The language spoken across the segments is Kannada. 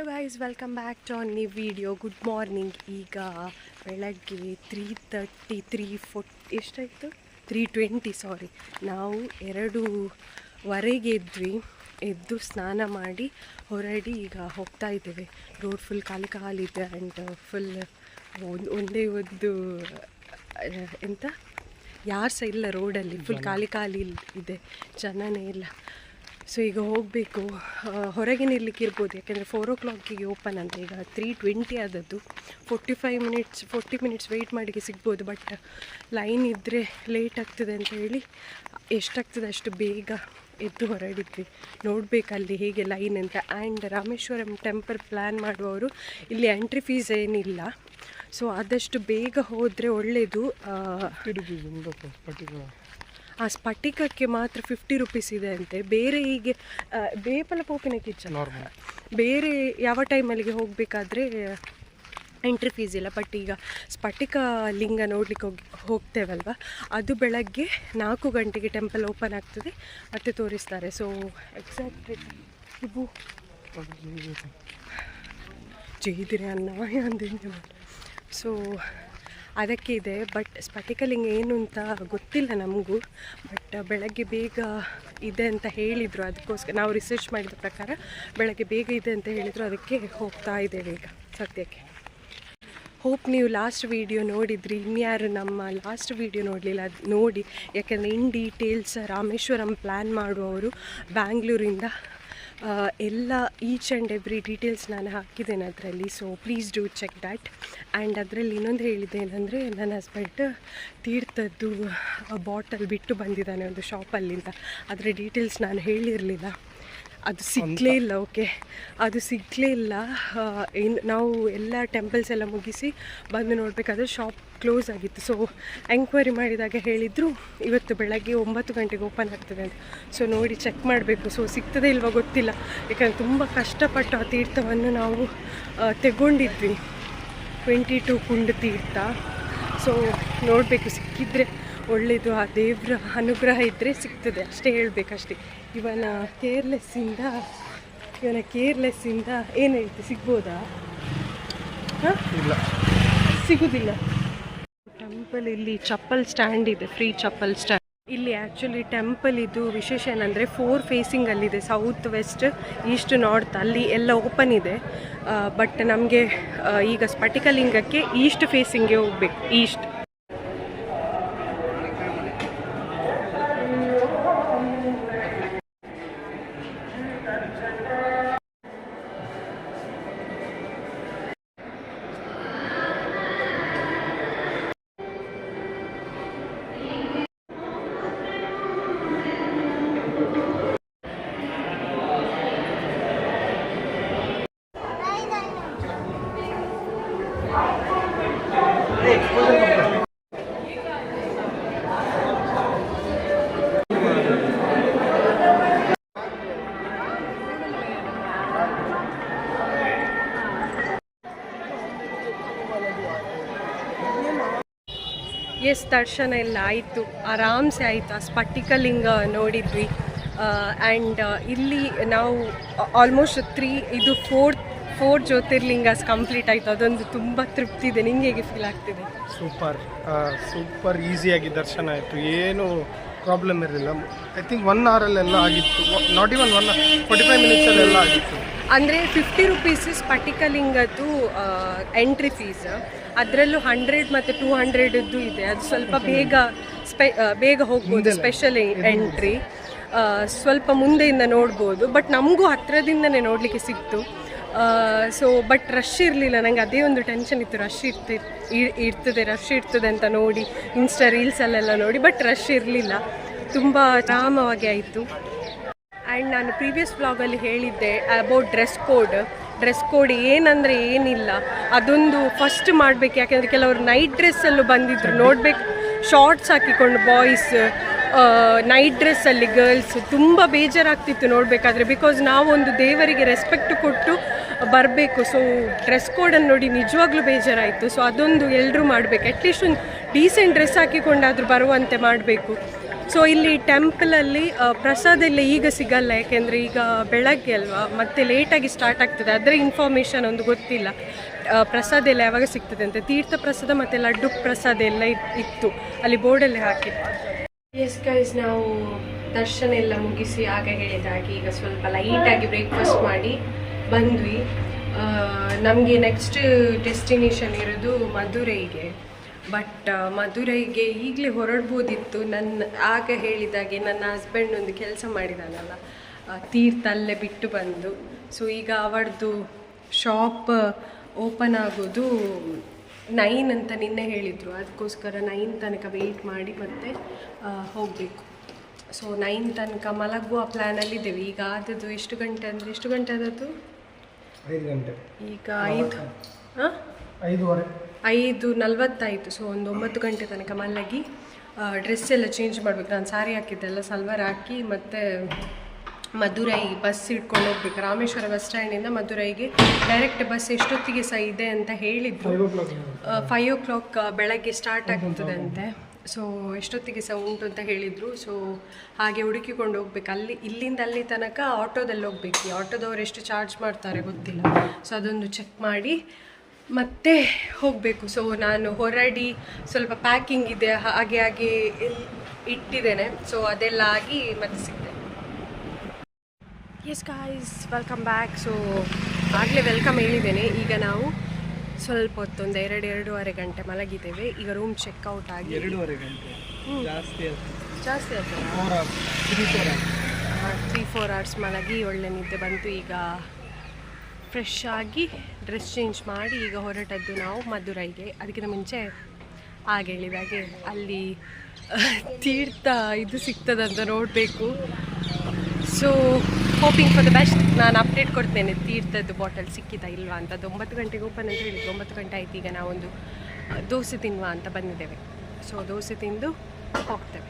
Hello guys welcome back to new video good morning ಈಗ ಬೆಳಗ್ಗೆ ತ್ರೀ ತರ್ಟಿ ತ್ರೀ ಫೋರ್ಟ್ ಎಷ್ಟಾಯಿತು? ತ್ರೀ ಟ್ವೆಂಟಿ ಸಾರಿ ನಾವು ಎರಡೂವರೆಗೆ ಇದ್ವಿ ಎದ್ದು ಸ್ನಾನ ಮಾಡಿ ಹೊರಡಿ ಈಗ ಹೋಗ್ತಾ ಇದ್ದೇವೆ. ರೋಡ್ ಫುಲ್ ಖಾಲಿ ಖಾಲಿದೆ ಆ್ಯಂಡ್ ಫುಲ್ ಒಂದೇ, ಒಂದು ಎಂತ? ಯಾರು ಸಹ ಇಲ್ಲ ರೋಡಲ್ಲಿ ಫುಲ್ ಖಾಲಿ ಖಾಲಿ ಇದೆ. ಜನನೇ ಇಲ್ಲ. ಸೊ ಈಗ ಹೋಗಬೇಕು. ಹೊರಗೆ ನಿಲ್ಲಕ್ಕೆ ಇರ್ಬೋದು. ಯಾಕೆಂದರೆ ಫೋರ್ ಓ ಕ್ಲಾಕಿಗೆ ಓಪನ್ ಅಂತ. ಈಗ ತ್ರೀ ಟ್ವೆಂಟಿ ಆದದ್ದು. Forty five minutes forty minutes wait ಮಾಡಲಿಕ್ಕೆ ಸಿಗ್ಬೋದು. ಬಟ್ ಲೈನ್ ಇದ್ದರೆ ಲೇಟ್ ಆಗ್ತದೆ ಅಂತ ಹೇಳಿ ಎಷ್ಟಾಗ್ತದೆ ಅಷ್ಟು ಬೇಗ ಎದ್ದು ಹೊರಡಿದ್ವಿ. ನೋಡಬೇಕಲ್ಲಿ ಹೇಗೆ ಲೈನ್ ಅಂತ. ಆ್ಯಂಡ್ ರಾಮೇಶ್ವರಂ ಟೆಂಪಲ್ ಪ್ಲ್ಯಾನ್ ಮಾಡುವವರು, ಇಲ್ಲಿ ಎಂಟ್ರಿ ಫೀಸ್ ಏನಿಲ್ಲ. ಸೊ ಆದಷ್ಟು ಬೇಗ ಹೋದರೆ ಒಳ್ಳೆಯದು ಆ ಸ್ಫಟಿಕಕ್ಕೆ ಮಾತ್ರ ಫಿಫ್ಟಿ ರುಪೀಸ್ ಇದೆ ಅಂತೆ. ಬೇರೆ ಹೀಗೆ ಬೇಪಲ ಪೋಪಿನ ಕಿಚನ್ ಬೇರೆ ಯಾವ ಟೈಮಲ್ಲಿಗೆ ಹೋಗಬೇಕಾದ್ರೆ ಎಂಟ್ರಿ ಫೀಸ್ ಇಲ್ಲ. ಬಟ್ ಈಗ ಸ್ಫಟಿಕ ಲಿಂಗ ನೋಡ್ಲಿಕ್ಕೆ ಹೋಗಿ ಹೋಗ್ತೇವಲ್ವ? ಅದು ಬೆಳಗ್ಗೆ ನಾಲ್ಕು ಗಂಟೆಗೆ ಟೆಂಪಲ್ ಓಪನ್ ಆಗ್ತದೆ. ಮತ್ತೆ ತೋರಿಸ್ತಾರೆ. ಸೊ ಎಕ್ಸಾಕ್ಟ್ ಇವು ಜೈದಿರಿ ಅನ್ನವ ಅಂದಿದ್ದೆ. ಸೊ ಅದಕ್ಕೆ ಇದೆ ಬಟ್ ಸ್ಫಟಿಕಲಿಂಗ ಏನು ಅಂತ ಗೊತ್ತಿಲ್ಲ ನಮಗೂ. ಬಟ್ ಬೆಳಗ್ಗೆ ಬೇಗ ಇದೆ ಅಂತ ಹೇಳಿದರು. ಅದಕ್ಕೋಸ್ಕರ ನಾವು ರಿಸರ್ಚ್ ಮಾಡಿದ ಪ್ರಕಾರ ಬೆಳಗ್ಗೆ ಬೇಗ ಇದೆ ಅಂತ ಹೇಳಿದರು. ಅದಕ್ಕೆ ಹೋಗ್ತಾ ಇದ್ದೇವೆ ಈಗ ಸದ್ಯಕ್ಕೆ. ಹೋಪ್ ನೀವು ಲಾಸ್ಟ್ ವೀಡಿಯೋ ನೋಡಿದ್ರಿ. ಇನ್ಯಾರು ನಮ್ಮ ಲಾಸ್ಟ್ ವೀಡಿಯೋ ನೋಡಲಿಲ್ಲ, ಅದು ನೋಡಿ. ಯಾಕೆಂದರೆ ಇನ್ ಡೀಟೇಲ್ಸ್ ರಾಮೇಶ್ವರಂ ಪ್ಲ್ಯಾನ್ ಮಾಡುವವರು ಬ್ಯಾಂಗ್ಳೂರಿಂದ ಎಲ್ಲ ಈಚ್ ಆ್ಯಂಡ್ ಎವ್ರಿ ಡೀಟೇಲ್ಸ್ ನಾನು ಹಾಕಿದ್ದೇನೆ ಅದರಲ್ಲಿ so please do check that and ಅದರಲ್ಲಿ ಇನ್ನೊಂದು ಹೇಳಿದ್ದೆ ಏನಂದರೆ, ನನ್ನ ಹಸ್ಬೆಂಡ್ ತೀರ್ಥದ್ದು ಬಾಟಲ್ ಬಿಟ್ಟು ಬಂದಿದ್ದಾನೆ ಒಂದು ಶಾಪಲ್ಲಿಂದ ಅದರ ಡೀಟೇಲ್ಸ್ ನಾನು ಹೇಳಿರಲಿಲ್ಲ. ಅದು ಸಿಗಲೇ ಇಲ್ಲ, ಓಕೆ. ಅದು ಸಿಗಲೇ ಇಲ್ಲ. ಇನ್ನು ನಾವು ಎಲ್ಲ ಟೆಂಪಲ್ಸ್ ಎಲ್ಲ ಮುಗಿಸಿ ಬಂದು ನೋಡಬೇಕಾದ್ರೆ ಶಾಪ್ ಕ್ಲೋಸ್ ಆಗಿತ್ತು. ಸೊ ಎಂಕ್ವೈರಿ ಮಾಡಿದಾಗ ಹೇಳಿದರು, ಇವತ್ತು ಬೆಳಗ್ಗೆ ಒಂಬತ್ತು ಗಂಟೆಗೆ ಓಪನ್ ಆಗ್ತದೆ ಅಂತ. ಸೊ ನೋಡಿ ಚೆಕ್ ಮಾಡಬೇಕು. ಸೊ ಸಿಗ್ತದೆ ಇಲ್ವಾ ಗೊತ್ತಿಲ್ಲ. ಯಾಕಂದರೆ ತುಂಬ ಕಷ್ಟಪಟ್ಟು ಆ ತೀರ್ಥವನ್ನು ನಾವು ತಗೊಂಡಿದ್ವಿ. ಟ್ವೆಂಟಿ ಟು ಕುಂಡ ತೀರ್ಥ. ಸೊ ನೋಡಬೇಕು. ಸಿಕ್ಕಿದ್ರೆ ಒಳ್ಳೆಯದು ಆ ದೇವರ ಅನುಗ್ರಹ ಇದ್ದರೆ ಸಿಗ್ತದೆ. ಅಷ್ಟೇ ಹೇಳಬೇಕಷ್ಟೇ. ಇವನ ಕೇರ್ಲೆಸ್ಸಿಂದ ಇವನ ಕೇರ್ಲೆಸ್ಸಿಂದ ಏನೈತೆ ಸಿಗ್ಬೋದಾ? ಹಾಂ? ಇಲ್ಲ. ಸಿಗುದಿಲ್ಲ. ಟೆಂಪಲ್ ಇಲ್ಲಿ ಚಪ್ಪಲ್ ಸ್ಟ್ಯಾಂಡ್ ಇದೆ ಫ್ರೀ ಚಪ್ಪಲ್ ಸ್ಟ್ಯಾಂಡ್ ಇಲ್ಲಿ ಆ್ಯಕ್ಚುಲಿ ಟೆಂಪಲ್ ಇದು ವಿಶೇಷ ಏನಂದರೆ ಫೋರ್ ಫೇಸಿಂಗಲ್ಲಿದೆ ಸೌತ್ ವೆಸ್ಟ್ ಈಸ್ಟ್ ನಾರ್ತ್ ಅಲ್ಲಿ ಎಲ್ಲ ಓಪನ್ ಇದೆ. ಬಟ್ ನಮಗೆ ಈಗ ಸ್ಫಟಿಕಲಿಂಗಕ್ಕೆ ಈಸ್ಟ್ ಫೇಸಿಂಗ್ಗೆ ಹೋಗ್ಬೇಕು ಈಸ್ಟ್ ಎಸ್ ದರ್ಶನ ಎಲ್ಲ ಆಯಿತು ಆರಾಮ್ಸೆ ಆಯಿತು ಆ ಸ್ಫಟಿಕಲಿಂಗ ನೋಡಿದ್ವಿ. ಆ್ಯಂಡ್ ಇಲ್ಲಿ ನಾವು ಆಲ್ಮೋಸ್ಟ್ ತ್ರೀ ಇದು ಫೋರ್ ಫೋರ್ ಜ್ಯೋತಿರ್ಲಿಂಗಸ್ ಕಂಪ್ಲೀಟ್ ಆಯಿತು. ಅದೊಂದು ತುಂಬ ತೃಪ್ತಿ ಇದೆ. ನಿಂಗೆ ಹೇಗೆ ಫೀಲ್ ಆಗ್ತಿದೆ? ಸೂಪರ್ ಸೂಪರ್ ಈಸಿಯಾಗಿ ದರ್ಶನ ಆಯಿತು. ಏನು ಪ್ರಾಬ್ಲಮ್ ಇರಲಿಲ್ಲ. ಐ ಥಿಂಕ್ ಒನ್ ಅವರಲ್ಲೆಲ್ಲ ಆಗಿತ್ತು. Not even one forty five ಮಿನಿಟ್ಸಲ್ಲೆಲ್ಲ ಆಗಿತ್ತು. ಅಂದರೆ ಫಿಫ್ಟಿ ರುಪೀಸ್ ಸ್ಫಟಿಕಲಿಂಗದ್ದು ಎಂಟ್ರಿ ಫೀಸ್ ಅದರಲ್ಲೂ ಹಂಡ್ರೆಡ್ ಮತ್ತು ಟೂ ಹಂಡ್ರೆಡ್ದು ಇದೆ. ಅದು ಸ್ವಲ್ಪ ಬೇಗ ಸ್ಪೆ ಬೇಗ ಹೋಗ್ಬೋದು ಸ್ಪೆಷಲ್ ಎಂಟ್ರಿ ಸ್ವಲ್ಪ ಮುಂದೆಯಿಂದ ನೋಡ್ಬೋದು. ಬಟ್ ನಮಗೂ ಹತ್ತಿರದಿಂದನೇ ನೋಡಲಿಕ್ಕೆ ಸಿಕ್ತು. ಸೊ ಬಟ್ ರಶ್ ಇರಲಿಲ್ಲ. ನನಗೆ ಅದೇ ಒಂದು ಟೆನ್ಷನ್ ಇತ್ತು. ರಶ್ ಇರ್ತಿ ಇರ್ತದೆ ರಶ್ ಇರ್ತದೆ ಅಂತ ನೋಡಿ ಇನ್ಸ್ಟಾ ರೀಲ್ಸಲ್ಲೆಲ್ಲ ನೋಡಿ ಬಟ್ ರಶ್ ಇರಲಿಲ್ಲ. ತುಂಬ ಆರಾಮವಾಗಿ ಆಯಿತು. ಆ್ಯಂಡ್ ನಾನು ಪ್ರೀವಿಯಸ್ ವ್ಲಾಗಲ್ಲಿ ಹೇಳಿದ್ದೆ about dress code dress code ಏನಂದರೆ ಏನಿಲ್ಲ. ಅದೊಂದು ಫಸ್ಟ್ ಮಾಡಬೇಕು. ಯಾಕೆಂದರೆ ಕೆಲವರು ನೈಟ್ ಡ್ರೆಸ್ಸಲ್ಲೂ ಬಂದಿದ್ರು. ನೋಡಬೇಕು. ಶಾರ್ಟ್ಸ್ ಹಾಕಿಕೊಂಡು ಬಾಯ್ಸ್ ನೈಟ್ ಡ್ರೆಸ್ಸಲ್ಲಿ ಗರ್ಲ್ಸ್ ತುಂಬ ಬೇಜಾರಾಗ್ತಿತ್ತು ನೋಡಬೇಕಾದ್ರೆ. ಬಿಕಾಸ್ ನಾವೊಂದು ದೇವರಿಗೆ ರೆಸ್ಪೆಕ್ಟ್ ಕೊಟ್ಟು ಬರಬೇಕು. ಸೊ ಡ್ರೆಸ್ ಕೋಡನ್ನು ನೋಡಿ ನಿಜವಾಗ್ಲೂ ಬೇಜಾರಾಯಿತು. ಸೊ ಅದೊಂದು ಎಲ್ಲರೂ ಮಾಡಬೇಕು. ಅಟ್ಲೀಸ್ಟ್ ಒಂದು ಡೀಸೆಂಟ್ ಡ್ರೆಸ್ ಹಾಕಿಕೊಂಡಾದರೂ ಬರುವಂತೆ ಮಾಡಬೇಕು. ಸೊ ಇಲ್ಲಿ ಟೆಂಪಲಲ್ಲಿ ಪ್ರಸಾದ ಎಲ್ಲ ಈಗ ಸಿಗಲ್ಲ, ಯಾಕೆಂದರೆ ಈಗ ಬೆಳಗ್ಗೆ ಅಲ್ವಾ? ಮತ್ತೆ ಲೇಟಾಗಿ ಸ್ಟಾರ್ಟ್ ಆಗ್ತದೆ. ಅದರ ಇನ್ಫಾರ್ಮೇಷನ್ ಒಂದು ಗೊತ್ತಿಲ್ಲ. ಪ್ರಸಾದ ಎಲ್ಲ ಯಾವಾಗ ಸಿಗ್ತದೆ ಅಂತ. ತೀರ್ಥ ಪ್ರಸಾದ ಮತ್ತು ಲಡ್ಡು ಪ್ರಸಾದ ಎಲ್ಲ ಇತ್- ಇತ್ತು. ಅಲ್ಲಿ ಬೋರ್ಡಲ್ಲಿ ಹಾಕಿತ್ತು. ಎಸ್ ಗೈಸ್ ನಾವು ದರ್ಶನ ಎಲ್ಲ ಮುಗಿಸಿ ಆಗ ಹೇಳಿದ ಹಾಗೆ ಈಗ ಸ್ವಲ್ಪ ಲೈಟಾಗಿ ಬ್ರೇಕ್ಫಾಸ್ಟ್ ಮಾಡಿ ಬಂದ್ವಿ. ನಮಗೆ ನೆಕ್ಸ್ಟ್ ಡೆಸ್ಟಿನೇಷನ್ ಇರೋದು ಮಧುರೈಗೆ. ಬಟ್ ಮಧುರೈಗೆ ಈಗಲೇ ಹೊರಡ್ಬೋದಿತ್ತು. ನನ್ನ ಆಗ ಹೇಳಿದಾಗೆ ನನ್ನ ಹಸ್ಬೆಂಡ್ ಒಂದು ಕೆಲಸ ಮಾಡಿದಾನಲ್ಲ. ತೀರ್ಥಲ್ಲೇ ತೀರ್ಥ ಅಲ್ಲೇ ಬಿಟ್ಟು ಬಂದು. ಸೊ ಈಗ ಅವಳದ್ದು ಶಾಪ್ ಓಪನ್ ಆಗೋದು ನೈನ್ ಅಂತ ನಿನ್ನೆ ಹೇಳಿದರು. ಅದಕ್ಕೋಸ್ಕರ ನೈನ್ ತನಕ ವೆಯ್ಟ್ ಮಾಡಿ ಮತ್ತೆ ಹೋಗಬೇಕು. ಸೊ ನೈನ್ ತನಕ ಮಲಗುವ ಪ್ಲ್ಯಾನಲ್ಲಿದ್ದೇವೆ ಈಗ ಆದದ್ದು ಎಷ್ಟು ಗಂಟೆ ಅಂದರೆ ಎಷ್ಟು ಗಂಟೆ ಆದದ್ದು? ಐದು ಗಂಟೆ. ಈಗ ಐದು ಹಾಂ. ಐದುವರೆ. ಐದು ನಲ್ವತ್ತಾಯಿತು ಸೊ ಒಂದು ಒಂಬತ್ತು ಗಂಟೆ ತನಕ ಮಲಗಿ ಡ್ರೆಸ್ ಎಲ್ಲ ಚೇಂಜ್ ಮಾಡಬೇಕು. ನಾನು ಸಾರಿ ಹಾಕಿದ್ದೆಲ್ಲ ಸಲ್ವಾರ್ ಹಾಕಿ ಮತ್ತು ಮಧುರೈ ಬಸ್ ಇಟ್ಕೊಂಡು ಹೋಗ್ಬೇಕು. ರಾಮೇಶ್ವರ ಬಸ್ ಸ್ಟ್ಯಾಂಡಿಂದ ಮಧುರೈಗೆ ಡೈರೆಕ್ಟ್ ಬಸ್ ಎಷ್ಟೊತ್ತಿಗೆ ಸಹ ಇದೆ ಅಂತ ಹೇಳಿದ್ರು. Five o'clock five o'clock ಬೆಳಗ್ಗೆ ಸ್ಟಾರ್ಟ್ ಆಗ್ತದೆ ಅಂತೆ ಸೊ ಎಷ್ಟೊತ್ತಿಗೆ ಸಹ ಉಂಟು ಅಂತ ಹೇಳಿದರು. ಸೊ ಹಾಗೆ ಹುಡುಕಿಕೊಂಡು ಹೋಗ್ಬೇಕು. ಅಲ್ಲಿ ಇಲ್ಲಿಂದ ಅಲ್ಲಿ ತನಕ ಆಟೋದಲ್ಲಿ ಹೋಗ್ಬೇಕು. ಈ ಆಟೋದವ್ರು ಎಷ್ಟು ಚಾರ್ಜ್ ಮಾಡ್ತಾರೆ ಗೊತ್ತಿಲ್ಲ. ಸೊ ಅದೊಂದು ಚೆಕ್ ಮಾಡಿ ಮತ್ತೆ ಹೋಗಬೇಕು. ಸೊ ನಾನು ಹೊರಡಿ ಸ್ವಲ್ಪ ಪ್ಯಾಕಿಂಗ್ ಇದೆ. ಹಾಗೆ ಹಾಗೆ ಇಟ್ಟಿದ್ದೇನೆ. ಸೊ ಅದೆಲ್ಲ ಆಗಿ ಮತ್ತೆ ಸಿಗ್ತೇನೆ. Yes guys welcome back so ಆಗಲೇ ವೆಲ್ಕಮ್ ಹೇಳಿದ್ದೇನೆ. ಈಗ ನಾವು ಸ್ವಲ್ಪ ಹೊತ್ತೊಂದು ಎರಡು ಎರಡೂವರೆ ಗಂಟೆ ಮಲಗಿದ್ದೇವೆ. ಈಗ ರೂಮ್ ಚೆಕ್ಔಟ್ ಆಗಿ ಎರಡೂವರೆ ಗಂಟೆ. ಜಾಸ್ತಿ ಜಾಸ್ತಿ ಆಗ್ತದೆ ತ್ರೀ ಫೋರ್ ಅವರ್ಸ್ ಮಲಗಿ ಒಳ್ಳೆ ನಿದ್ದೆ ಬಂತು. ಈಗ ಫ್ರೆಶ್ ಆಗಿ ಡ್ರೆಸ್ ಚೇಂಜ್ ಮಾಡಿ ಈಗ ಹೊರಟದ್ದು ನಾವು ಮಧುರೈಗೆ. ಅದಕ್ಕಿಂತ ಮುಂಚೆ ಹಾಗೆ ಹೇಳಿದಾಗೆ ಅಲ್ಲಿ ತೀರ್ಥ ಇದು ಸಿಗ್ತದಂತ ನೋಡಬೇಕು. So hoping for the best ನಾನು ಅಪ್ಡೇಟ್ ಕೊಡ್ತೇನೆ. ತೀರ್ಥದ್ದು ಬಾಟಲ್ ಸಿಕ್ಕಿತಾ ಇಲ್ವಾ ಅಂತ. ಅದು ಒಂಬತ್ತು ಗಂಟೆಗೆ ಓಪನ್ ಅಂತ ಹೇಳಿದ್ರು. ಒಂಬತ್ತು ಗಂಟೆ ಆಯ್ತು. ಈಗ ನಾವೊಂದು ದೋಸೆ ತಿನ್ನುವ ಅಂತ ಬಂದಿದ್ದೇವೆ. ಸೊ ದೋಸೆ ತಿಂದು ಹೋಗ್ತೇವೆ.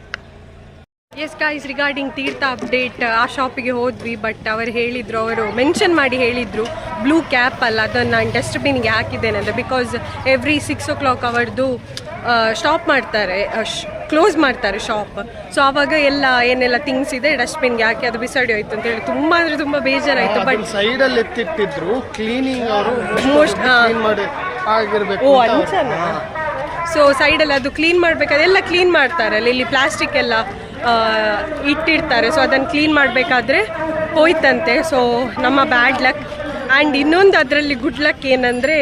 ಎಸ್ ಗೈಸ್ ರಿಗಾರ್ಡಿಂಗ್ ತೀರ್ಥ ಅಪ್ಡೇಟ್ ಆ ಶಾಪಿಗೆ ಹೋದ್ವಿ ಬಟ್ ಅವರು ಹೇಳಿದರು, ಅವರು ಮೆನ್ಷನ್ ಮಾಡಿ ಹೇಳಿದರು. ಬ್ಲೂ ಕ್ಯಾಪ್ ಅಲ್ಲ ಅದನ್ನು ನಾನು ಡಸ್ಟ್ಬಿನ್ಗೆ ಹಾಕಿದ್ದೇನೆ ಅಂದರೆ because every six o'clock ಅವರ್ದು ಸ್ಟಾಪ್ ಮಾಡ್ತಾರೆ ಕ್ಲೋಸ್ ಮಾಡ್ತಾರೆ ಶಾಪ್ ಸೊ ಆವಾಗ ಎಲ್ಲ ಏನೆಲ್ಲ ಥಿಂಗ್ಸ್ ಇದೆ ಡಸ್ಟ್ಬಿನ್ಗೆ ಹಾಕಿ ಅದು ಬಿಸಾಡಿ ಹೋಯ್ತು ಅಂತ ಹೇಳಿ ತುಂಬ ಅಂದರೆ ತುಂಬ ಬೇಜಾರಾಯಿತು. ಬಟ್ ಸೈಡಲ್ಲಿ ಎತ್ತಿಟ್ಟಿದ್ರು ಕ್ಲೀನಿಂಗ್ ಅವರು ಮೋಸ್ಟ್ ಆಗಿರ್ಬೇಕು ಓ ಅಂಚನ ಸೊ ಸೈಡಲ್ಲಿ ಅದು ಕ್ಲೀನ್ ಮಾಡಬೇಕಾದ್ರೆ ಎಲ್ಲ ಕ್ಲೀನ್ ಮಾಡ್ತಾರೆ. ಅಲ್ಲಿ ಇಲ್ಲಿ ಪ್ಲಾಸ್ಟಿಕ್ ಎಲ್ಲ ಇಟ್ಟಿರ್ತಾರೆ. ಸೊ ಅದನ್ನು ಕ್ಲೀನ್ ಮಾಡಬೇಕಾದ್ರೆ ಹೋಯ್ತಂತೆ. ಸೊ ನಮ್ಮ ಬ್ಯಾಡ್ ಲಕ್ ಆ್ಯಂಡ್ ಇನ್ನೊಂದು ಅದರಲ್ಲಿ ಗುಡ್ ಲಕ್ ಏನಂದರೆ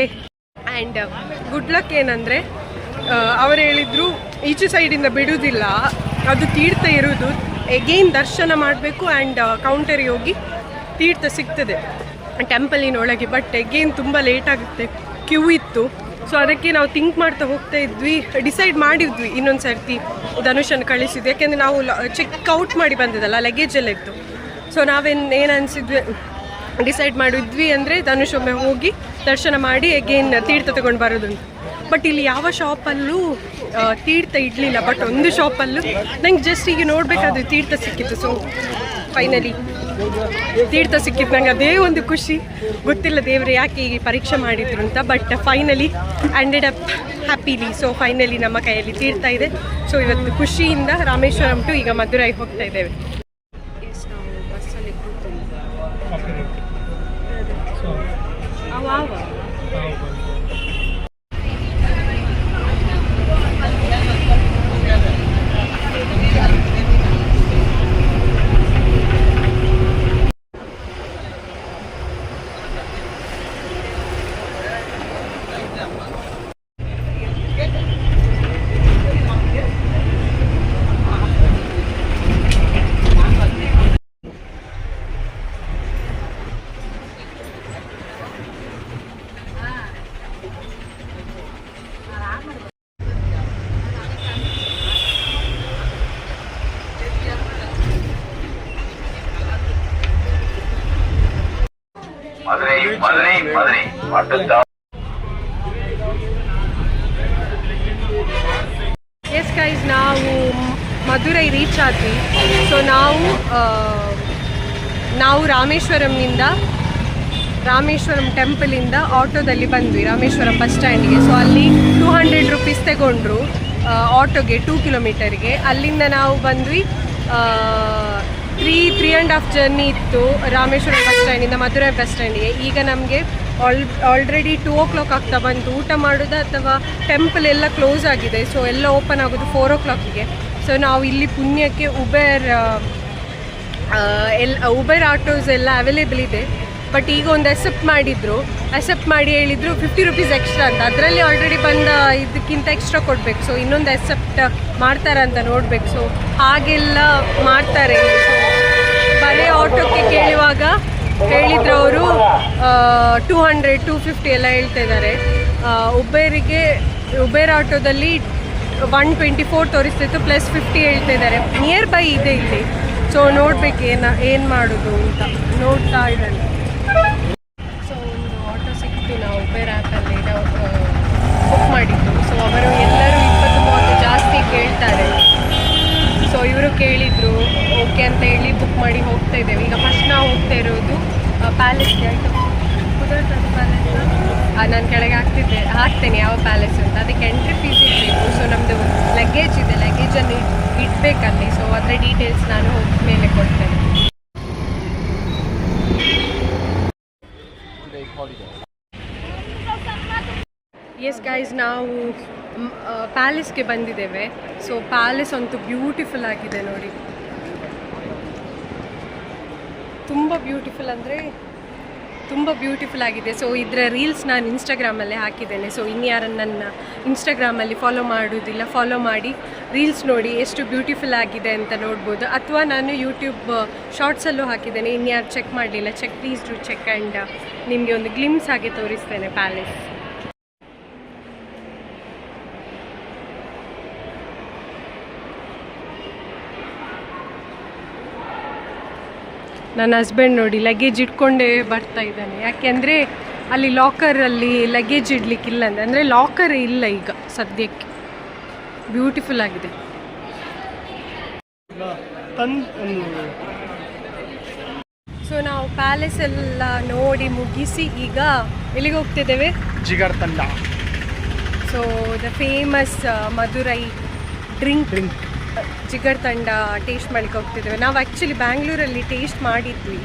ಆ್ಯಂಡ್ ಗುಡ್ ಲಕ್ ಏನಂದರೆ ಅವರು ಹೇಳಿದರು, ಈಚೆ ಸೈಡಿಂದ ಬಿಡುವುದಿಲ್ಲ ಅದು ತೀರ್ಥ ಇರುವುದು ಎಗೇನ್ ದರ್ಶನ ಮಾಡಬೇಕು ಆ್ಯಂಡ್ ಕೌಂಟರಿಗೆ ಹೋಗಿ ತೀರ್ಥ ಸಿಗ್ತದೆ ಟೆಂಪಲಿನೊಳಗೆ ಬಟ್ ಎಗೇನ್ ತುಂಬ ಲೇಟ್ ಆಗುತ್ತೆ ಕ್ಯೂ ಇತ್ತು. ಸೊ ಅದಕ್ಕೆ ನಾವು ಥಿಂಕ್ ಮಾಡ್ತಾ ಹೋಗ್ತಾ ಇದ್ವಿ ಡಿಸೈಡ್ ಮಾಡಿದ್ವಿ ಇನ್ನೊಂದು ಸರ್ತಿ ಧನುಷನ್ನು ಕಳಿಸಿದ್ವಿ ಯಾಕೆಂದರೆ ನಾವು ಚೆಕ್ ಔಟ್ ಮಾಡಿ ಬಂದಿದ್ದಲ್ಲ ಲಗೇಜ್ ಎಲ್ಲ ಇತ್ತು ಸೊ ನಾವೇನು, ಏನು ಅನಿಸಿದ್ವಿ ಡಿಸೈಡ್ ಮಾಡಿದ್ವಿ ಅಂದರೆ ಧನುಷ್ ಒಮ್ಮೆ ಹೋಗಿ ದರ್ಶನ ಮಾಡಿ ಅಗೇನ್ ತೀರ್ಥ ತಗೊಂಡು ಬರೋದು ಅಂತ. ಬಟ್ ಇಲ್ಲಿ ಯಾವ ಶಾಪಲ್ಲೂ ತೀರ್ಥ ಇಡಲಿಲ್ಲ. ಬಟ್ ಒಂದು ಶಾಪಲ್ಲೂ ನಂಗೆ ಜಸ್ಟ್ ಈಗ ನೋಡಬೇಕಾದ್ರೆ ತೀರ್ಥ ಸಿಕ್ಕಿತ್ತು. ಸೊ ಫೈನಲಿ ತೀರ್ಥ ಸಿಕ್ಕಿತ್ತು. ನಂಗೆ ಅದೇ ಒಂದು ಖುಷಿ. ಗೊತ್ತಿಲ್ಲ ದೇವರು ಯಾಕೆ ಈ ಪರೀಕ್ಷೆ ಮಾಡಿದ್ರು ಅಂತ. But finally ended up happily so finally ನಮ್ಮ ಕೈಯಲ್ಲಿ ತೀರ್ಥ ಇದೆ. ಸೊ ಇವತ್ತು ಖುಷಿಯಿಂದ ರಾಮೇಶ್ವರಂ ಟು ಈಗ ಮಧುರೈ ಹೋಗ್ತಾ ಇದ್ದೇವೆ. மதுரை மதுரை மட்டும்தான் ಎಸ್ ಗೈಸ್ ನಾವು ಮಧುರೈ ರೀಚ್ ಆದ್ವಿ ಸೊ ನಾವು ಆ, ನಾವು ರಾಮೇಶ್ವರಂನಿಂದ ರಾಮೇಶ್ವರಂ ಟೆಂಪಲಿಂದ ಆಟೋದಲ್ಲಿ ಬಂದ್ವಿ ರಾಮೇಶ್ವರಂ ಬಸ್ ಸ್ಟ್ಯಾಂಡ್ಗೆ ಸೊ ಅಲ್ಲಿ ಟೂ ಹಂಡ್ರೆಡ್ ರುಪೀಸ್ ತಗೊಂಡ್ರು ಆಟೋಗೆ ಟೂ ಕಿಲೋಮೀಟರ್ಗೆ ಅಲ್ಲಿಂದ ನಾವು ಬಂದ್ವಿ three three and half journey ಇತ್ತು ರಾಮೇಶ್ವರ ಬಸ್ ಸ್ಟ್ಯಾಂಡಿಂದ ಮಧುರೈ ಬಸ್ ಸ್ಟ್ಯಾಂಡಿಗೆ ಈಗ ನಮಗೆ all already two o'clock ಆಗ್ತಾ ಬಂತು ಊಟ ಮಾಡೋದು ಅಥವಾ ಟೆಂಪಲ್ ಎಲ್ಲ ಕ್ಲೋಸ್ ಆಗಿದೆ ಸೊ ಎಲ್ಲ ಓಪನ್ ಆಗೋದು ಫೋರ್ ಓ ಕ್ಲಾಕಿಗೆ ಸೊ ನಾವು ಇಲ್ಲಿ ಪುಣ್ಯಕ್ಕೆ ಉಬೇರ್ ಎಲ್ಲ ಉಬೇರ್ ಆಟೋಸ್ ಎಲ್ಲ ಅವೈಲೇಬಲ್ ಇದೆ. ಬಟ್ ಈಗ ಒಂದು ಅಕ್ಸೆಪ್ಟ್ ಮಾಡಿದ್ರು. ಅಕ್ಸೆಪ್ಟ್ ಮಾಡಿ ಹೇಳಿದ್ರು ಫಿಫ್ಟಿ ರುಪೀಸ್ ಎಕ್ಸ್ಟ್ರಾ ಅಂತ. ಅದರಲ್ಲಿ ಆಲ್ರೆಡಿ ಬಂದ ಇದಕ್ಕಿಂತ ಎಕ್ಸ್ಟ್ರಾ ಕೊಡಬೇಕು. ಸೊ ಇನ್ನೊಂದು ಅಕ್ಸೆಪ್ಟ್ ಮಾಡ್ತಾರೆ ಅಂತ ನೋಡಬೇಕು. ಸೊ ಹಾಗೆಲ್ಲ ಮಾಡ್ತಾರೆ. ಬರೀ ಆಟೋಕ್ಕೆ ಕೇಳುವಾಗ ಹೇಳಿದ್ರು ಅವರು ಟೂ ಹಂಡ್ರೆಡ್ ಟೂ ಫಿಫ್ಟಿ ಎಲ್ಲ ಹೇಳ್ತಾ ಇದ್ದಾರೆ ಉಬೇರಿಗೆ ಉಬೇರ್ ಆಟೋದಲ್ಲಿ ಒನ್ ಟ್ವೆಂಟಿ ಫೋರ್ ತೋರಿಸ್ತಿತ್ತು ಪ್ಲಸ್ ಫಿಫ್ಟಿ ಹೇಳ್ತಾ ಇದ್ದಾರೆ ನಿಯರ್ ಬೈ ಇದೆ ಇಲ್ಲಿ. ಸೊ ನೋಡ್ಬೇಕು ಏನ, ಏನು ಮಾಡೋದು ಅಂತ. ನೋಡ್ತಾ ಇದ್ದಾನೆ ಸೊ ಒಂದು ಆಟೋ ಸಿಕ್ತು ನಾವು ಉಬೇರ್ ನಾವು ಬುಕ್ ಮಾಡಿದ್ದು. ಸೊ ಅವರು ಎಲ್ಲರೂ ಇಪ್ಪತ್ತು ಮೂವತ್ತು ಜಾಸ್ತಿ ಕೇಳ್ತಾರೆ. ಸೊ ಇವರು ಕೇಳಿದರು ಓಕೆ ಅಂತ ಹೇಳಿ ಬುಕ್ ಮಾಡಿ ಹೋಗ್ತಾ ಇದ್ದೇವೆ. ಈಗ ಫಸ್ಟ್ ನಾವು ಹೋಗ್ತಾ ಇರೋದು ಪ್ಯಾಲೇಸ್ಗೆ ಆಯಿತು? ಕುದುರೆ ಪ್ಯಾಲೇಸ್ ನಾನು ಕೆಳಗೆ ಹಾಕ್ತಿದ್ದೆ ಹಾಕ್ತೇನೆ ಯಾವ ಪ್ಯಾಲೇಸ್ ಅಂತ. ಅದಕ್ಕೆ ಎಂಟ್ರಿ ಫೀಸ್ ಇರಬೇಕು. ಸೊ ನಮ್ಮದು ಲಗೇಜ್ ಇದೆ ಲಗೇಜನ್ನು ಇಡಬೇಕಲ್ಲಿ. ಸೊ ಅದರ ಡೀಟೇಲ್ಸ್ ನಾನು ಹೋದ ಮೇಲೆ ಕೊಡ್ತೇನೆ. ಎಸ್ ಗೈಸ್ ನಾವು ಪ್ಯಾಲೇಸ್ಗೆ ಬಂದಿದ್ದೇವೆ. ಸೊ ಪ್ಯಾಲೇಸ್ ಅಂತೂ ಬ್ಯೂಟಿಫುಲ್ ಆಗಿದೆ ನೋಡಿ. ತುಂಬ ಬ್ಯೂಟಿಫುಲ್ ಅಂದರೆ ತುಂಬ ಬ್ಯೂಟಿಫುಲ್ ಆಗಿದೆ. ಸೊ ಇದರ ರೀಲ್ಸ್ ನಾನು ಇನ್ಸ್ಟಾಗ್ರಾಮಲ್ಲೇ ಹಾಕಿದ್ದೇನೆ. ಸೊ ಇನ್ಯಾರನ್ನು ನನ್ನ ಇನ್ಸ್ಟಾಗ್ರಾಮಲ್ಲಿ ಫಾಲೋ ಮಾಡೋದಿಲ್ಲ ಫಾಲೋ ಮಾಡಿ ರೀಲ್ಸ್ ನೋಡಿ ಎಷ್ಟು ಬ್ಯೂಟಿಫುಲ್ ಆಗಿದೆ ಅಂತ ನೋಡ್ಬೋದು. ಅಥವಾ ನಾನು ಯೂಟ್ಯೂಬ್ ಶಾರ್ಟ್ಸಲ್ಲೂ ಹಾಕಿದ್ದೇನೆ. ಇನ್ಯಾರು ಚೆಕ್ ಮಾಡಲಿಲ್ಲ check please to check and ನಿಮಗೆ ಒಂದು ಗ್ಲಿಮ್ಸ್ ಆಗಿ ತೋರಿಸ್ತೇನೆ ಪ್ಯಾಲೇಸ್ ನನ್ನ ಹಸ್ಬೆಂಡ್ ನೋಡಿ ಲಗೇಜ್ ಇಟ್ಕೊಂಡೇ ಬರ್ತಾ ಇದ್ದಾನೆ. ಯಾಕೆಂದರೆ ಅಲ್ಲಿ ಲಾಕರಲ್ಲಿ ಲಗೇಜ್ ಇಡ್ಲಿಕ್ಕಿಲ್ಲ ಅಂದರೆ ಅಂದರೆ ಲಾಕರ್ ಇಲ್ಲ ಈಗ ಸದ್ಯಕ್ಕೆ. ಬ್ಯೂಟಿಫುಲ್ ಆಗಿದೆ. ಸೊ ನಾವು ಪ್ಯಾಲೇಸ್ ಎಲ್ಲ ನೋಡಿ ಮುಗಿಸಿ ಈಗ ಎಲ್ಲಿಗೆ ಹೋಗ್ತಿದ್ದೇವೆ? Jigarthanda. So the famous Madurai drink drink jigarthanda taste ಮಾಡ್ಲಿಕ್ಕೆ ಹೋಗ್ತಿದ್ದೇವೆ. ನಾವು ಆ್ಯಕ್ಚುಲಿ ಬ್ಯಾಂಗ್ಳೂರಲ್ಲಿ ಟೇಸ್ಟ್ ಮಾಡಿದ್ವಿ.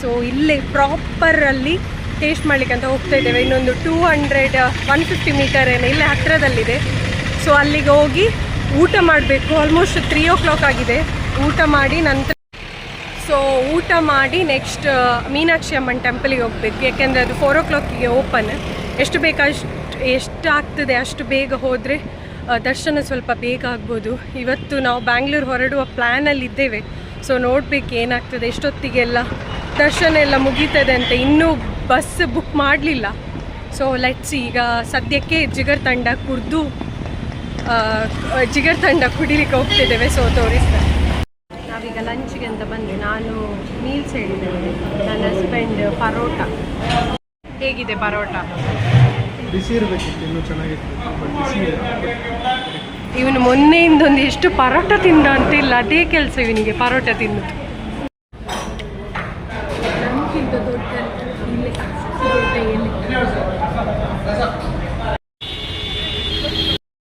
ಸೊ ಇಲ್ಲೇ ಪ್ರಾಪರಲ್ಲಿ ಟೇಸ್ಟ್ ಮಾಡಲಿಕ್ಕೆ ಅಂತ ಹೋಗ್ತಾ ಇದ್ದೇವೆ. ಇನ್ನೊಂದು two hundred one fifty meter ಏನೋ ಇಲ್ಲೇ ಹತ್ತಿರದಲ್ಲಿದೆ ಸೊ ಅಲ್ಲಿಗೆ ಹೋಗಿ ಊಟ ಮಾಡಬೇಕು. ಆಲ್ಮೋಸ್ಟ್ ತ್ರೀ ಓ ಕ್ಲಾಕ್ ಆಗಿದೆ. ಊಟ ಮಾಡಿ ನಂತರ ಸೊ ಊಟ ಮಾಡಿ ನೆಕ್ಸ್ಟ್ ಮೀನಾಕ್ಷಿ ಅಮ್ಮನ ಟೆಂಪಲಿಗೆ ಹೋಗಬೇಕು. ಯಾಕೆಂದರೆ ಅದು ಫೋರ್ ಓ ಕ್ಲಾಕಿಗೆ ಓಪನ್ ಎಷ್ಟು ಬೇಕಷ್ಟು ಎಷ್ಟು ಆಗ್ತದೆ ಅಷ್ಟು ಬೇಗ ಹೋದರೆ ದರ್ಶನ ಸ್ವಲ್ಪ ಬೇಗ ಆಗ್ಬೋದು. ಇವತ್ತು ನಾವು ಬ್ಯಾಂಗ್ಳೂರು ಹೊರಡುವ ಪ್ಲ್ಯಾನಲ್ಲಿದ್ದೇವೆ ಸೊ ನೋಡಬೇಕು ಏನಾಗ್ತದೆ. ಎಷ್ಟೊತ್ತಿಗೆಲ್ಲ ದರ್ಶನ ಎಲ್ಲ ಮುಗೀತದೆ ಅಂತ ಇನ್ನೂ ಬಸ್ ಬುಕ್ ಮಾಡಲಿಲ್ಲ. ಸೊ ಲೆಟ್ಸ್ ಈಗ ಸದ್ಯಕ್ಕೆ ಜಿಗರ್ ತಂಡ ಕುಡಿದು ಜಿಗರ್ ತಂಡ ಕುಡಿಲಿಕ್ಕೆ ಹೋಗ್ತಿದ್ದೇವೆ. ಸೊ ತೋರಿಸ್ತಾರೆ ನಾವೀಗ ಲಂಚ್ಗೆ ಅಂತ ಬಂದೆ. ನಾನು ಮೀಲ್ಸ್ ಹೇಳಿದ್ದೇನೆ. ನನ್ನ ಹಸ್ಬೆಂಡ್ ಪರೋಟ. ಹೇಗಿದೆ ಪರೋಟ? ಬಿಸಿ ಇರಬೇಕಿತ್ತು ಇನ್ನೂ ಚೆನ್ನಾಗಿತ್ತು. ಬಟ್ ಬಿಸಿ ಇಲ್ಲ ಇವನು ಮೊನ್ನೆಯಿಂದ ಒಂದು ಎಷ್ಟು ಪರೋಟ ತಿಂದ ಅಂತಿಲ್ಲ ಅದೇ ಕೆಲಸ ಇವನಿಗೆ ಪರೋಟ ತಿನ್ನು ನಮ್ಗಿಂತ ದೊಡ್ಡ ಇಲ್ಲಿ ದೊಡ್ಡ ಎಲೆ.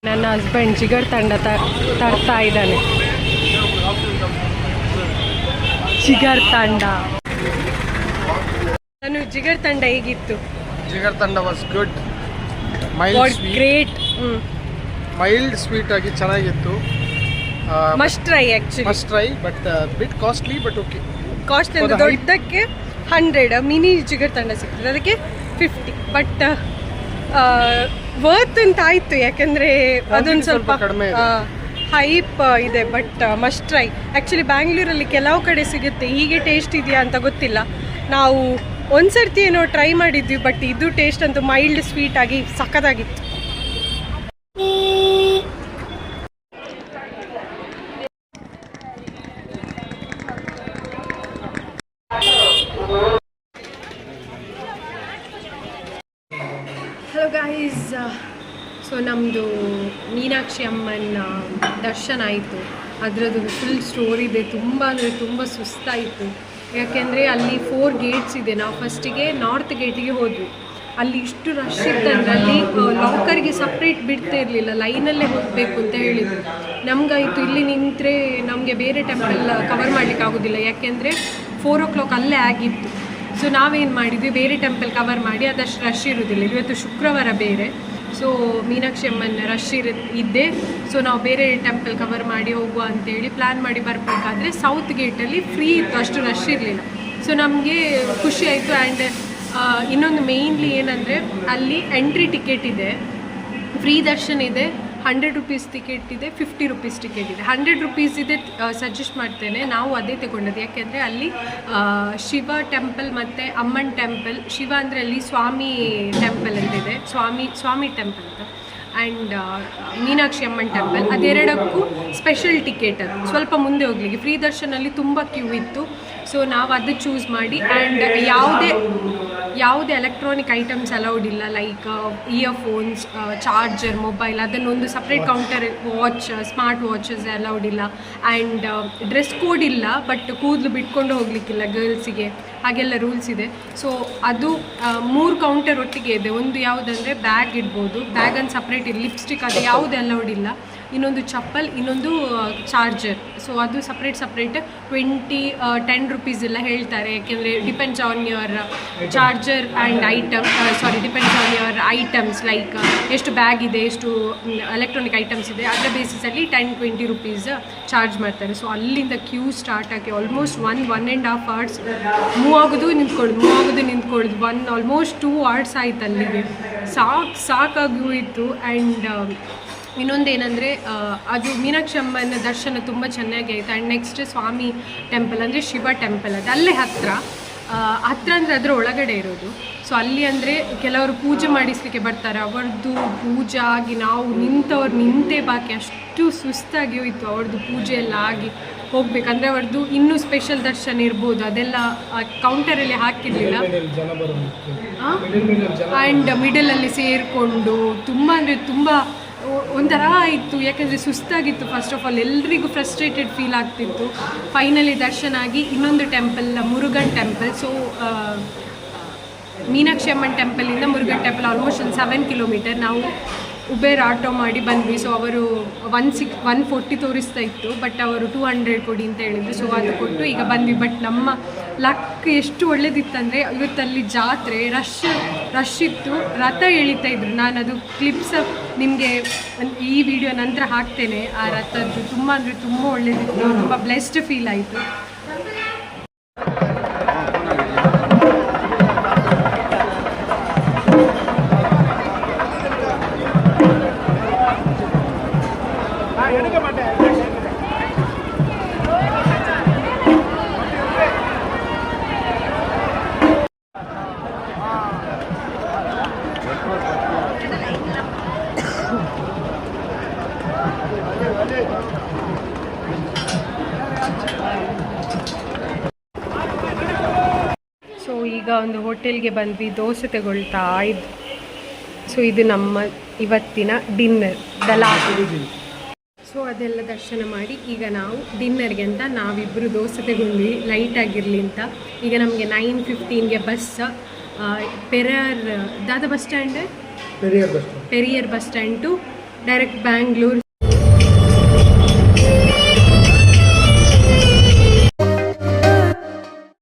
ನನ್ನ ಹಸ್ಬೆಂಡ್ ಜಿಗರ್ ತಂಡ ತರ್ತಾ ಇದ್ದಾನೆ. ಜಿಗರ್ ತಂಡ. ನಾನು ಜಿಗರ್ ತಂಡ ಹೇಗಿತ್ತು? Jigarthanda was good mild great mild sweet ಆಗಿ ಚೆನ್ನಾಗಿತ್ತು. Must try actually must try but bit costly but okay cost ಅಂದ್ರೆ? ದೊಡ್ಡಕ್ಕೆ ಹಂಡ್ರೆಡ್ ಮಿನಿ ಜಿಗರ್ ತಂಡ ಸಿಗ್ತದೆ. ಅದಕ್ಕೆ ಫಿಫ್ಟಿ ಬಟ್ ವರ್ತ್ ಅಂತ ಆಯ್ತು ಯಾಕಂದ್ರೆ ಅದೊಂದು ಸ್ವಲ್ಪ. ಹೈಪ್ ಇದೆ. ಬಟ್ ಮಸ್ಟ್ ಟ್ರೈ ಆ್ಯಕ್ಚುಲಿ ಬ್ಯಾಂಗ್ಳೂರಲ್ಲಿ ಕೆಲವು ಕಡೆ ಸಿಗುತ್ತೆ. ಹೀಗೆ ಟೇಸ್ಟ್ ಇದೆಯಾ ಅಂತ ಗೊತ್ತಿಲ್ಲ. ನಾವು ಒಂದ್ಸರ್ತಿ ಏನೋ ಟ್ರೈ ಮಾಡಿದ್ವಿ ಬಟ್ ಇದು ಟೇಸ್ಟ್ ಅಂತೂ ಮೈಲ್ಡ್ ಸ್ವೀಟ್ ಆಗಿ ಸಖತ್ತಾಗಿತ್ತು ಹಲೋ ಗಾಯ್ಸ್ ಸೊ ನಮ್ಮದು ಮೀನಾಕ್ಷಿ ಅಮ್ಮನ ದರ್ಶನ ಆಯಿತು. ಅದರದ್ದು ಫುಲ್ ಸ್ಟೋರಿ ಇದೆ, ತುಂಬ ಅಂದರೆ ತುಂಬ ಸುಸ್ತಾಯಿತು. ಯಾಕೆಂದರೆ ಅಲ್ಲಿ ಫೋರ್ ಗೇಟ್ಸ್ ಇದೆ. ನಾವು ಫಸ್ಟಿಗೆ ನಾರ್ತ್ ಗೇಟಿಗೆ ಹೋದ್ವಿ. ಅಲ್ಲಿ ಇಷ್ಟು ರಶ್ ಇತ್ತಂದ್ರೆ ಅಲ್ಲಿ ಲಾಕರ್ಗೆ ಸಪ್ರೇಟ್ ಬಿಡ್ತಾ ಇರಲಿಲ್ಲ. ಲೈನಲ್ಲೇ ಹೋಗಬೇಕು ಅಂತ ಹೇಳಿದ್ರು. ನಮಗಾಯಿತು ಇಲ್ಲಿ ನಿಂತರೆ ನಮಗೆ ಬೇರೆ ಟೆಂಪಲ್ ಕವರ್ ಮಾಡಲಿಕ್ಕೆ ಆಗೋದಿಲ್ಲ. ಯಾಕೆಂದರೆ ಫೋರ್ ಓ ಕ್ಲಾಕ್ ಅಲ್ಲೇ ಆಗಿತ್ತು. ಸೊ ನಾವೇನು ಮಾಡಿದ್ವಿ? ಬೇರೆ ಟೆಂಪಲ್ ಕವರ್ ಮಾಡಿ, ಅದಷ್ಟು ರಶ್ ಇರೋದಿಲ್ಲ. ಇವತ್ತು ಶುಕ್ರವಾರ ಬೇರೆ. ಸೊ ಮೀನಾಕ್ಷಿ ಅಮ್ಮನ ರಶ್ ಇರ ಇದ್ದೆ ಸೊ ನಾವು ಬೇರೆ ಟೆಂಪಲ್ ಕವರ್ ಮಾಡಿ ಹೋಗುವ ಅಂತೇಳಿ ಪ್ಲ್ಯಾನ್ ಮಾಡಿ ಬರಬೇಕಾದ್ರೆ ಸೌತ್ ಗೇಟಲ್ಲಿ ಫ್ರೀ ಇತ್ತು. ಅಷ್ಟು ರಶ್ ಇರಲಿಲ್ಲ. ಸೊ ನಮಗೆ ಖುಷಿ ಆಯಿತು ಆ್ಯಂಡ್ ಇನ್ನೊಂದು ಮೇಯ್ನ್ಲಿ ಏನಂದರೆ ಅಲ್ಲಿ ಎಂಟ್ರಿ ಟಿಕೆಟ್ ಇದೆ. ಫ್ರೀ ದರ್ಶನ್ ಇದೆ. ಹಂಡ್ರೆಡ್ ರುಪೀಸ್ ಟಿಕೆಟ್ ಇದೆ ಫಿಫ್ಟಿ ರುಪೀಸ್ ಟಿಕೆಟ್ ಇದೆ. ಹಂಡ್ರೆಡ್ ರುಪೀಸ್ ಇದೆ ಸಜೆಸ್ಟ್ ಮಾಡ್ತೇನೆ. ನಾವು ಅದೇ ತಗೊಂಡದ್ದು. ಯಾಕೆಂದರೆ ಅಲ್ಲಿ ಶಿವ ಟೆಂಪಲ್ ಮತ್ತು ಅಮ್ಮನ್ ಟೆಂಪಲ್ ಶಿವ ಅಂದರೆ ಅಲ್ಲಿ ಸ್ವಾಮಿ ಟೆಂಪಲ್ ಅಂತ ಇದೆ. ಸ್ವಾಮಿ ಸ್ವಾಮಿ ಟೆಂಪಲ್ ಅಂತ. ಆ್ಯಂಡ್ ಮೀನಾಕ್ಷಿ ಅಮ್ಮನ್ ಟೆಂಪಲ್ ಅದೆರಡಕ್ಕೂ ಸ್ಪೆಷಲ್ ಟಿಕೆಟ್ ಅದು. ಸ್ವಲ್ಪ ಮುಂದೆ ಹೋಗ್ಲಿಕ್ಕೆ. ಫ್ರೀ ದರ್ಶನಲ್ಲಿ ತುಂಬ ಕ್ಯೂ ಇತ್ತು. ಸೊ ನಾವು ಅದು ಚೂಸ್ ಮಾಡಿ. ಆ್ಯಂಡ್ ಯಾವುದೇ ಯಾವುದೇ ಎಲೆಕ್ಟ್ರಾನಿಕ್ ಐಟಮ್ಸ್ ಅಲೌಡ್ ಇಲ್ಲ ಲೈಕ್ ಇಯರ್ಫೋನ್ಸ್ ಚಾರ್ಜರ್ ಮೊಬೈಲ್ ಅದನ್ನೊಂದು separate counter watch smart watches allowed ಇಲ್ಲ. ಆ್ಯಂಡ್ ಡ್ರೆಸ್ ಕೋಡ್ ಇಲ್ಲ ಬಟ್ ಕೂದಲು ಬಿಟ್ಕೊಂಡು ಹೋಗ್ಲಿಕ್ಕಿಲ್ಲ ಗರ್ಲ್ಸಿಗೆ ಹಾಗೆಲ್ಲ ರೂಲ್ಸ್ ಇದೆ. ಸೊ ಅದು ಮೂರು ಕೌಂಟರ್ ಒಟ್ಟಿಗೆ ಇದೆ. ಒಂದು ಯಾವುದಂದರೆ ಬ್ಯಾಗ್ ಇಡ್ಬೋದು. ಬ್ಯಾಗನ್ನು ಸಪ್ರೇಟ್ ಇದೆ ಲಿಪ್ಸ್ಟಿಕ್ ಅದು ಯಾವುದು ಅಲೌಡ್ ಇಲ್ಲ. ಇನ್ನೊಂದು ಚಪ್ಪಲ್, ಇನ್ನೊಂದು ಚಾರ್ಜರ್ ಸೊ ಅದು separate separate twenty ten rupees ಎಲ್ಲ ಹೇಳ್ತಾರೆ. ಯಾಕೆಂದರೆ depends on your charger and item sorry depends on your items like ಎಷ್ಟು ಬ್ಯಾಗ್ ಇದೆ, ಎಷ್ಟು ಎಲೆಕ್ಟ್ರಾನಿಕ್ ಐಟಮ್ಸ್ ಇದೆ, ಅದರ ಬೇಸಿಸಲ್ಲಿ ಟೆನ್ ಟ್ವೆಂಟಿ ರುಪೀಸ್ ಚಾರ್ಜ್ ಮಾಡ್ತಾರೆ. ಸೊ ಅಲ್ಲಿಂದ ಕ್ಯೂ ಸ್ಟಾರ್ಟ್ ಆಗಿ almost one one and half hours move ಆಗೋದು, ನಿಂತ್ಕೊಳ್ಳೋದು ಮೂವ್ ಆಗೋದು, ನಿಂತ್ಕೊಳ್ಳೋದು. ಒನ್ ಆಲ್ಮೋಸ್ಟ್ ಟೂ ಅವರ್ಸ್ ಆಯ್ತು ಅಲ್ಲಿಗೆ. ಸಾಕು ಸಾಕಾಗಿ ಹೋಯಿತು ಆ್ಯಂಡ್ ಇನ್ನೊಂದೇನೆಂದರೆ ಅದು ಮೀನಾಕ್ಷಿ ಅಮ್ಮನ ದರ್ಶನ ತುಂಬ ಚೆನ್ನಾಗಿ ಆಯಿತು. ಆ್ಯಂಡ್ ನೆಕ್ಸ್ಟ್ ಸ್ವಾಮಿ ಟೆಂಪಲ್ ಅಂದರೆ ಶಿವ ಟೆಂಪಲ್ ಅದು. ಅಲ್ಲೇ ಹತ್ತಿರ ಹತ್ರ ಅಂದರೆ ಅದರ ಒಳಗಡೆ ಇರೋದು. ಸೊ ಅಲ್ಲಿ ಅಂದರೆ ಕೆಲವರು ಪೂಜೆ ಮಾಡಿಸ್ಲಿಕ್ಕೆ ಬರ್ತಾರೆ. ಅವರದ್ದು ಪೂಜೆ ಆಗಿ ನಾವು ನಿಂತವ್ರು ನಿಂತೇ ಬಾಕಿ. ಅಷ್ಟು ಸುಸ್ತಾಗಿ ಹೋಯಿತು ಅವ್ರದ್ದು ಪೂಜೆ ಎಲ್ಲ ಆಗಿ ಹೋಗ್ಬೇಕಂದ್ರೆ ಅವ್ರದ್ದು ಇನ್ನೂ ಸ್ಪೆಷಲ್ ದರ್ಶನ ಇರ್ಬೋದು. ಅದೆಲ್ಲ ಕೌಂಟರಲ್ಲಿ ಹಾಕಿರಲಿಲ್ಲ. ಆ್ಯಂಡ್ ಮಿಡಲಲ್ಲಿ ಸೇರಿಕೊಂಡು ತುಂಬ ಅಂದರೆ ತುಂಬ ಒಂಥರ ಆಯಿತು ಯಾಕಂದರೆ ಸುಸ್ತಾಗಿತ್ತು ಫಸ್ಟ್ ಆಫ್ ಆಲ್ ಎಲ್ರಿಗೂ ಫ್ರಸ್ಟ್ರೇಟೆಡ್ ಫೀಲ್ ಆಗ್ತಿತ್ತು. ಫೈನಲಿ ದರ್ಶನ ಆಗಿ ಇನ್ನೊಂದು temple Murugan temple so Meenakshi Amman ಟೆಂಪಲಿಂದ Murugan temple almost ಒಂದು ಸೆವೆನ್ ಕಿಲೋಮೀಟರ್ ನಾವು ಉಬೇರ್ ಆಟೋ ಮಾಡಿ ಬಂದ್ವಿ. ಸೊ ಅವರು ಒನ್ ಸಿಕ್ ಒನ್ ಫೋರ್ಟಿ ತೋರಿಸ್ತಾ ಇತ್ತು. ಬಟ್ ಅವರು ಟೂ ಹಂಡ್ರೆಡ್ ಕೊಡಿ ಅಂತ ಹೇಳಿದ್ರು. ಸೊ ಅದು ಕೊಟ್ಟು ಈಗ ಬಂದ್ವಿ. ಬಟ್ ನಮ್ಮ ಲಕ್ ಎಷ್ಟು ಒಳ್ಳೇದಿತ್ತಂದರೆ ಇವತ್ತಲ್ಲಿ ಜಾತ್ರೆ, ರಶ್ ರಶ್ ಇತ್ತು, ರಥ ಎಳಿತಾ ಇದ್ರು. ನಾನು ಅದು ಕ್ಲಿಪ್ಸ್ ನಿಮಗೆ ಈ ವಿಡಿಯೋ ನಂತರ ಹಾಕ್ತೇನೆ. ಆ ರಥದ್ದು ತುಂಬ ಅಂದರೆ ತುಂಬ ಒಳ್ಳೇದಿತ್ತು, ತುಂಬ ಬ್ಲೆಸ್ಡ್ ಫೀಲ್ ಆಯಿತು. ಈಗ ಒಂದು ಹೋಟೆಲ್ಗೆ ಬಂದ್ವಿ ದೋಸೆ ತಗೊಳ್ತಾ ಇದ್ವಿ ಸೊ ಇದು ನಮ್ಮ ಇವತ್ತಿನ ಡಿನ್ನರ್ ದಲಾ ಸೊ ಅದೆಲ್ಲ ದರ್ಶನ ಮಾಡಿ ಈಗ ನಾವು ಡಿನ್ನರ್ಗೆ ಅಂತ ನಾವಿಬ್ಬರು ದೋಸೆ ತಗೊಂಡ್ವಿ ಲೈಟ್ ಆಗಿರಲಿ ಅಂತ. ಈಗ ನಮಗೆ ನೈನ್ ಫಿಫ್ಟೀನ್ಗೆ ಬಸ್ ಪೆರರ್ ದಾದ bus stand? Periyar bus Periyar bus stand to direct Bangalore